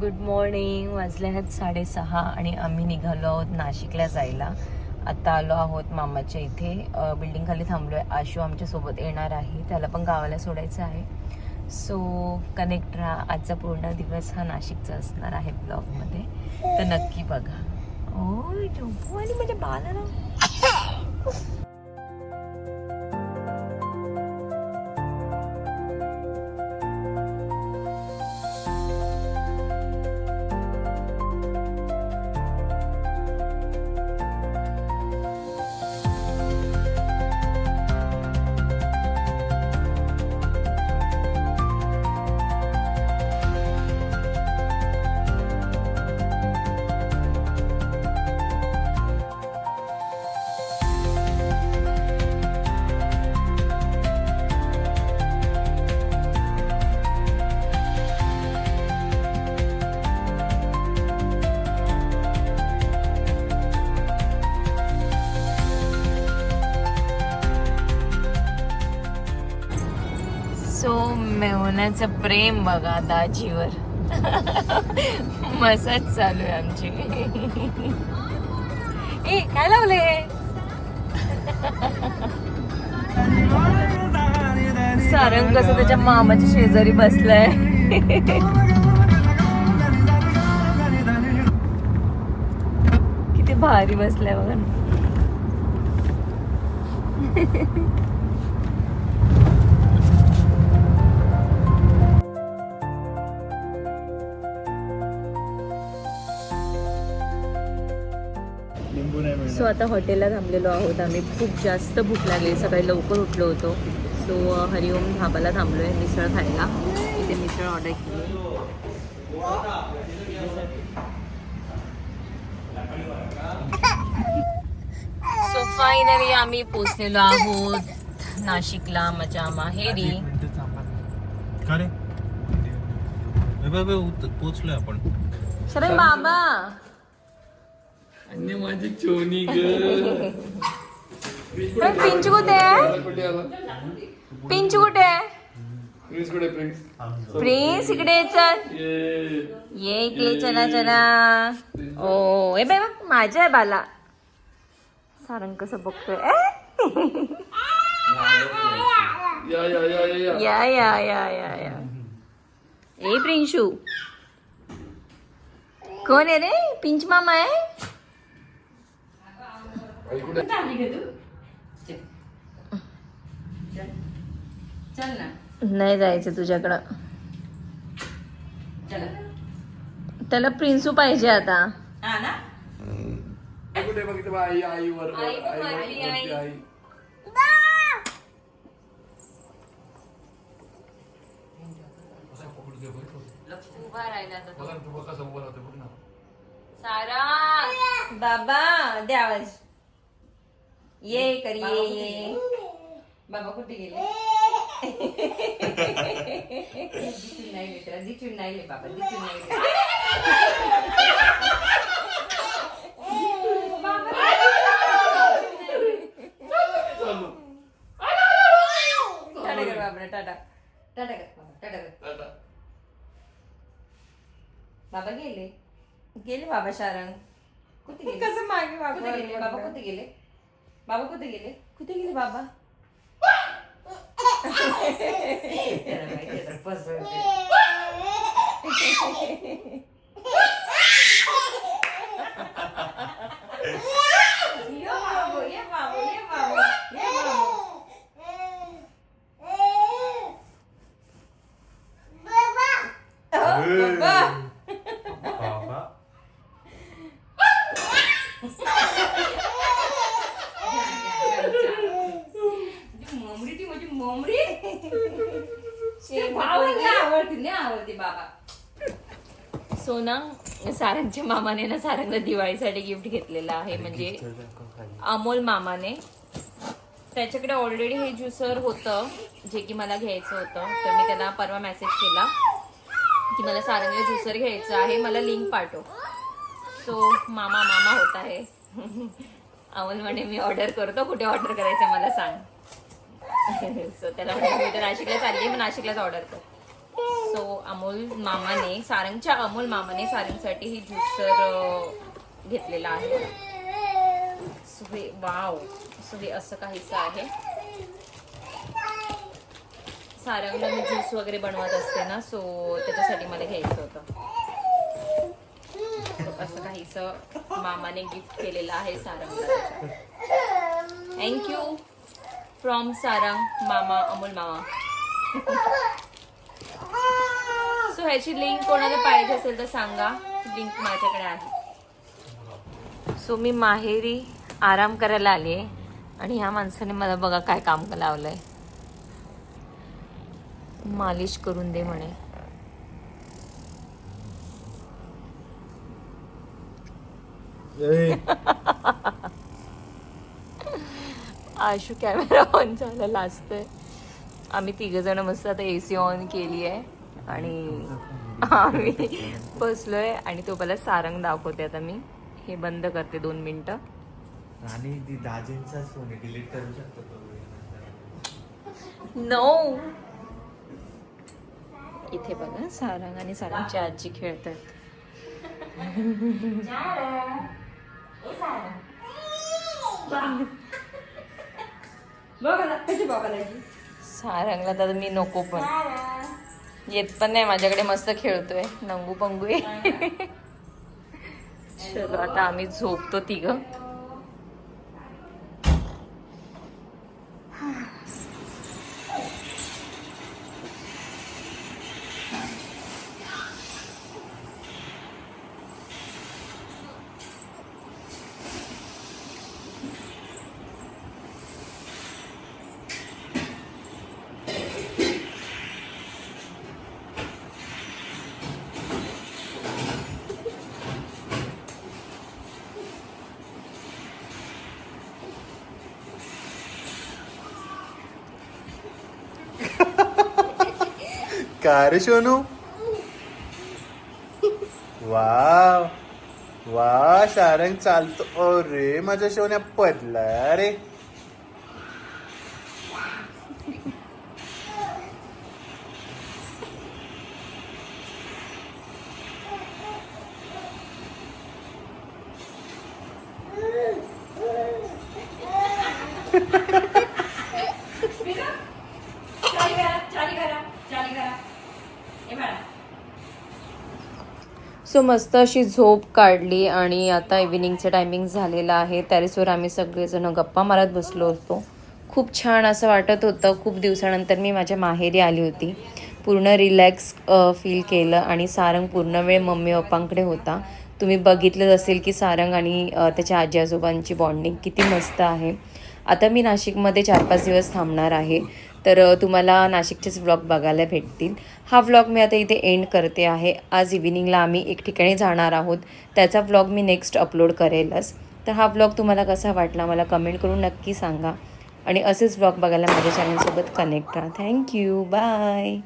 Good morning वाजले आहेत साडेसहा आणि आम्ही निघालो आहोत नाशिकला जायला. आता आलो आहोत मामाच्या इथे. बिल्डिंग खाली आहे आशू आमच्यासोबत येणार आहे. त्याला पण गावाला सोडायचं आहे. सो कनेक्ट राहा. आजचा पूर्ण दिवस हा नाशिकचा असणार आहे ब्लॉगमध्ये तर नक्की बघा. ओ झोपू आणि माझ्या बालाला मेहनाचं प्रेम बघा दाजीवर. मसाज चालू आहे आमची. ए काय लावले सारंग कसं त्याच्या मामाच्या शेजारी बसलाय. किती भारी बसलाय बघा आता हॉटेलला थांबलेलो आहोत आम्ही. खूप जास्त भूक लागली. सकाळी लवकर उठलो होतो. सो हरिओम धाबाला थांबलो आहे मिसळ खायला. इथे मिसळ ऑर्डर केली. सो फायनली आम्ही पोचलेलो आहोत नाशिकला. माझ्या माहेरी पोचलोय आपण. बाबा! आणि माझी चोनी ग. पिंच कुठे आहे? पिंच कुठे आहे? प्रिन्स कुठे प्रिन्स? प्रिन्स इकडे चल. ये. ये इकडे चला चला. ओ ए बाय बघ माझ्या आहे बाला. सारंग कसं बघतोय. ए? या या या या या. या या या ए प्रिंशू कोण आहे रे? पिंच मामा आहे? नाही जायचं तुझ्याकडं त्याला प्रिन्सू पाहिजे आता कुठे बघितलं आई आई बाबा द्यावाज ये कर ये। बाबा कुठे गेले दिसून नाही मित्रा दिसून नाही बाबा दिसून नाही टाटा कर बाबा टाटा। टाटा कर बाबा टाटा कर। टाटा. बाबा गेले? गेले बाबा शारंग। कुठे गेले? कसं मागे कुठे गेले? बाबा कुठे गेले? बाबा कुठे गेले कुठे गेले बाबा त्याला माहिती आहे तर फसवते. ये बाबू, ये बाबू, ये बाबू, ये बाबू. अहो, बाबा. बाबा आवडती नाही आवडती बाबा. सोना सारंगच्या मामाने ना सारंगला दिवाळीसाठी गिफ्ट घेतलेलं आहे म्हणजे अमोल मामाने. त्याच्याकडे ऑलरेडी हे ज्युसर होतं जे की मला घ्यायचं होतं तर मी त्याला परवा मेसेज केला की मला सारंगला ज्युसर घ्यायचं आहे मला लिंक पाठव. सो मामा मामा होत आहे. अमोल म्हणे मी ऑर्डर करतो कुठे ऑर्डर करायचं मला सांग. सो त्याला म्हणजे मी तर नाशिकला चालली मग नाशिकलाच ऑर्डर कर. सो अमोल मामाने सारंगच्या अमोल मामाने सारंगसाठी ही ज्युसर घेतलेला आहे. सो हे वाव सो हे असं काहीसं आहे. सारंगला मी ज्यूस वगैरे बनवत असते ना सो त्याच्यासाठी मला घ्यायचं होतं. असं काहीसं मामाने गिफ्ट केलेलं आहे सारंगला. थँक्यू फ्रॉम सारंग मामा अमोल मामा सो ह्याची लिंक कोणाला पाहिजे असेल तर सांगा. लिंक माझ्याकडे आहे. सो मी माहेरी आराम करायला आली आहे. आणि ह्या माणसाने मला बघा काय काम लावलंय. मालिश करून दे म्हणे. आशू कॅमेरा ऑन झाला लाजतोय आम्ही तिघ जण मस्त आता ए सी ऑन केली आहे. आणि आम्ही बसलोय आणि तो मला सारंग दाखवते आता मी. हे बंद करते दोन मिनिटं. आणि ती दाजींचाच फोन आहे डिलीट करू शकतो तो नो इथे बघा सारंग आणि सारंगची आजी खेळतात. सारंगला तर मी नको पण. येत पण नाही माझ्याकडे मस्त खेळतोय. नंगू पंगू आहे चलो आता आम्ही झोपतो तिघ. का रे सोनू. वा वा सारंग चालतो. अरे माझ्या सोन्या पडला रे सो मस्त अशी झोप काढली आणि आता इव्हिनिंगचं टायमिंग झालेलं आहे. टेरेसवर आम्ही सगळेजण गप्पा मारत बसलो होतो. खूप छान असं वाटत होतं. खूप दिवसानंतर मी माझ्या माहेरी आली होती. पूर्ण रिलॅक्स फील केलं आणि सारंग पूर्ण वेळ मम्मी पप्पांकडे होता. तुम्ही बघितलंच असेल की सारंग आणि त्याच्या आजी आजोबांची बॉन्डिंग किती मस्त आहे. आता मी नाशिकमध्ये चार पाच दिवस थांबणार आहे. तर तुम्हाला नाशिकचेच व्लॉग बघायला भेटतील. हा व्लॉग मी आता इथे एंड करते आहे. आज इव्हिनिंगला आम्ही एक ठिकाणी जाणार आहोत. त्याचा व्लॉग मी नेक्स्ट अपलोड करेलच. तर हा व्लॉग तुम्हाला कसा वाटला मला कमेंट करून नक्की सांगा. आणि असेच व्लॉग बघायला माझ्या चॅनलसोबत कनेक्ट राहा. Thank you bye